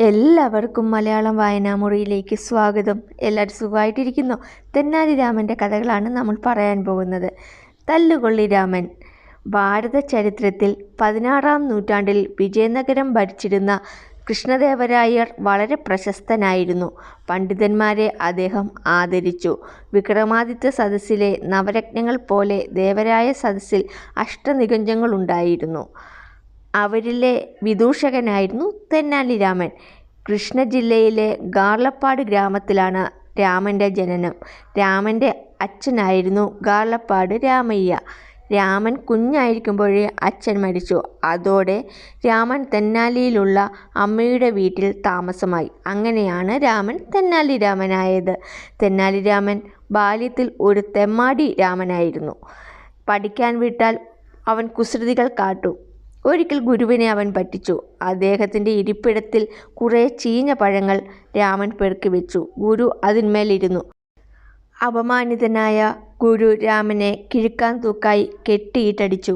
എല്ലാവർക്കും മലയാളം വായനാമുറിയിലേക്ക് സ്വാഗതം. എല്ലാവരും സുഖമായിട്ടിരിക്കുന്നു? തെന്നാലി രാമന്റെ കഥകളാണ് നമ്മൾ പറയാൻ പോകുന്നത്. തല്ലുകൊള്ളി രാമൻ. ഭാരത ചരിത്രത്തിൽ പതിനാറാം നൂറ്റാണ്ടിൽ വിജയനഗരം ഭരിച്ചിരുന്ന കൃഷ്ണദേവരായർ വളരെ പ്രശസ്തനായിരുന്നു. പണ്ഡിതന്മാരെ അദ്ദേഹം ആദരിച്ചു. വിക്രമാദിത്യ സദസ്സിലെ നവരത്നങ്ങൾ പോലെ ദേവരായ സദസ്സിൽ അഷ്ടനികുഞ്ചങ്ങളുണ്ടായിരുന്നു. അവരിലെ വിദൂഷകനായിരുന്നു തെന്നാലി രാമൻ. കൃഷ്ണ ജില്ലയിലെ ഗാർലപ്പാട് ഗ്രാമത്തിലാണ് രാമന്റെ ജനനം. രാമന്റെ അച്ഛനായിരുന്നു ഗാർലപ്പാട് രാമയ്യ. രാമൻ കുഞ്ഞായിരിക്കുമ്പോഴേ അച്ഛൻ മരിച്ചു. അതോടെ രാമൻ തെന്നാലിയിലുള്ള അമ്മയുടെ വീട്ടിൽ താമസമായി. അങ്ങനെയാണ് രാമൻ തെന്നാലി രാമനായത്. തെന്നാലി രാമൻ ബാല്യത്തിൽ ഒരു തെമ്മാടി രാമനായിരുന്നു. പഠിക്കാൻ വിട്ടാൽ അവൻ കുസൃതികൾ കാട്ടും. ഒരിക്കൽ ഗുരുവിനെ അവൻ പറ്റിച്ചു. അദ്ദേഹത്തിന്റെ ഇരിപ്പിടത്തിൽ കുറേ ചീഞ്ഞ പഴങ്ങൾ രാമൻ പെറുക്കി വെച്ചു. ഗുരു അതിന്മേലിരുന്നു. അപമാനിതനായ ഗുരു രാമനെ കിഴുക്കാൻ തൂക്കായി കെട്ടിയിട്ടടിച്ചു.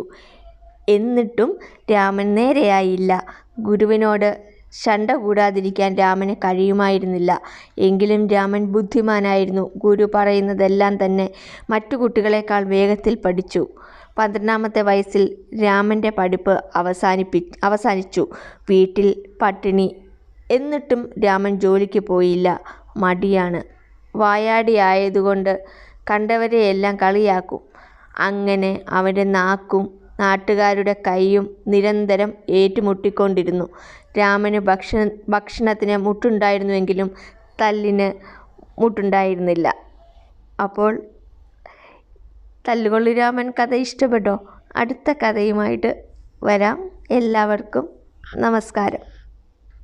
എന്നിട്ടും രാമൻ നേരെയായില്ല. ഗുരുവിനോട് ശണ്ട കൂടാതിരിക്കാൻ രാമന് കഴിയുമായിരുന്നില്ല. എങ്കിലും രാമൻ ബുദ്ധിമാനായിരുന്നു. ഗുരു പറയുന്നതെല്ലാം തന്നെ മറ്റു കുട്ടികളെക്കാൾ വേഗത്തിൽ പഠിച്ചു. പന്ത്രണ്ടാമത്തെ വയസ്സിൽ രാമന്റെ പഠിപ്പ് അവസാനിച്ചു. വീട്ടിൽ പട്ടിണി. എന്നിട്ടും രാമൻ ജോലിക്ക് പോയില്ല. മടിയാണ്. വായാടി ആയതുകൊണ്ട് കണ്ടവരെയെല്ലാം കളിയാക്കും. അങ്ങനെ അവന്റെ നാക്കും നാട്ടുകാരുടെ കൈയും നിരന്തരം ഏറ്റുമുട്ടിക്കൊണ്ടിരുന്നു. രാമന് ഭക്ഷണ ഭക്ഷണത്തിന് മുട്ടുണ്ടായിരുന്നുവെങ്കിലും തല്ലിന് മുട്ടുണ്ടായിരുന്നില്ല. അപ്പോൾ തല്ലുകൊള്ളി രാമൻ കഥ ഇഷ്ടപ്പെട്ടോ? അടുത്ത കഥയുമായിട്ട് വരാം. എല്ലാവർക്കും നമസ്കാരം.